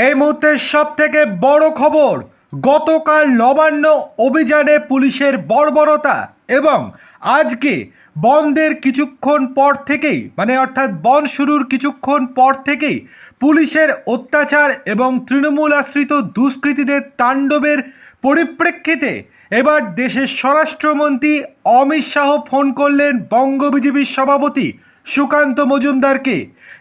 এই মুহূর্তের সব থেকে বড় খবর, গতকাল নবান্ন অভিযানে পুলিশের বর্বরতা এবং আজকে বন্ধের কিছুক্ষণ পর থেকেই মানে অর্থাৎ বন শুরুর কিছুক্ষণ পর থেকেই পুলিশের অত্যাচার এবং তৃণমূল আশ্রিত দুষ্কৃতীদের তাণ্ডবের পরিপ্রেক্ষিতে এবার দেশের স্বরাষ্ট্রমন্ত্রী অমিত শাহ ফোন করলেন বঙ্গ বিজেপির সভাপতি সুকান্ত মজুমদারকে।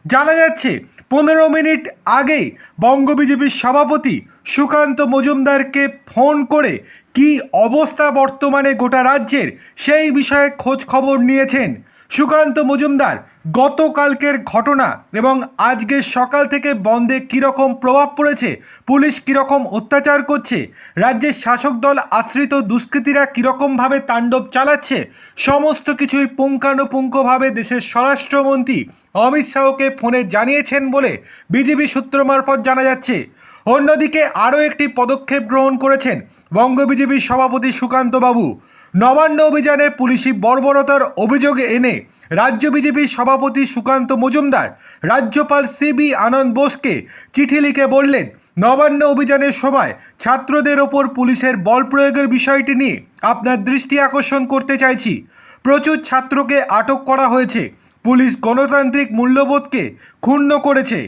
জানা যাচ্ছে, পনেরো মিনিট আগেই বঙ্গ বিজেপির সভাপতি সুকান্ত মজুমদারকে ফোন করে কি অবস্থা বর্তমানে গোটা রাজ্যের সেই বিষয়ে খোঁজ খবর নিয়েছেন। সুকান্ত মজুমদার, গতকালকের ঘটনা এবং আজকে সকাল থেকে বন্ধে কীরকম প্রভাব পড়েছে, পুলিশ কীরকম অত্যাচার করছে, রাজ্যের শাসক দল আশ্রিত দুষ্কৃতীরা কীরকমভাবে তাণ্ডব চালাচ্ছে, সমস্ত কিছুই পুঙ্খানুপুঙ্খভাবে দেশের স্বরাষ্ট্রমন্ত্রী অমিত শাহকে ফোনে জানিয়েছেন বলে বিজেপি সূত্র মারফত জানা যাচ্ছে। অন্যদিকে আরও একটি পদক্ষেপ গ্রহণ করেছেন বঙ্গ বিজেপির সভাপতি সুকান্তবাবু। নবান্ন অভিযানে পুলিশি বর্বরতার অভিযোগ এনে রাজ্য বিজেপির সভাপতি সুকান্ত মজুমদার, রাজ্যপাল সিবি আনন্দ বোসকে চিঠি লিখে বললেন, নবান্ন অভিযানের সময় ছাত্রদের ওপর পুলিশের বল প্রয়োগের বিষয়টি নিয়ে আপনার দৃষ্টি আকর্ষণ করতে চাইছি। প্রচুর ছাত্রকে আটক করা হয়েছে। পুলিশ গণতান্ত্রিক মূল্যবোধকে ক্ষুণ্ণ করেছে।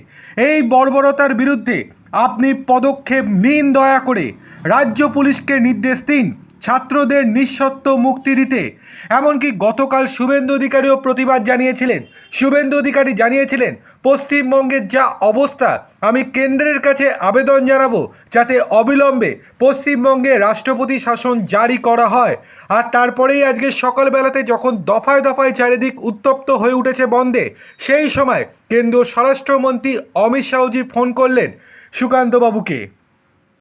এই বর্বরতার বিরুদ্ধে আপনি পদক্ষেপ নিন দয়া করে। রাজ্য পুলিশকে নির্দেশ দিন। ছাত্রদের নিঃশর্ত মুক্তি দিতে। এমনকি গতকাল শুভেন্দু অধিকারীও প্রতিবাদ জানিয়েছিলেন। শুভেন্দু অধিকারী জানিয়েছিলেন পশ্চিমবঙ্গের যা অবস্থা, আমি কেন্দ্রের কাছে আবেদন জানাব যাতে অবিলম্বে পশ্চিমবঙ্গে রাষ্ট্রপতি শাসন জারি করা হয়। আর তারপরেই আজকে সকালবেলাতে যখন দফায় দফায় চারিদিক উত্তপ্ত হয়ে উঠেছে বন্ধে সেই সময় কেন্দ্রীয় স্বরাষ্ট্রমন্ত্রী অমিত শাহজি ফোন করলেন সুকান্তবাবুকে।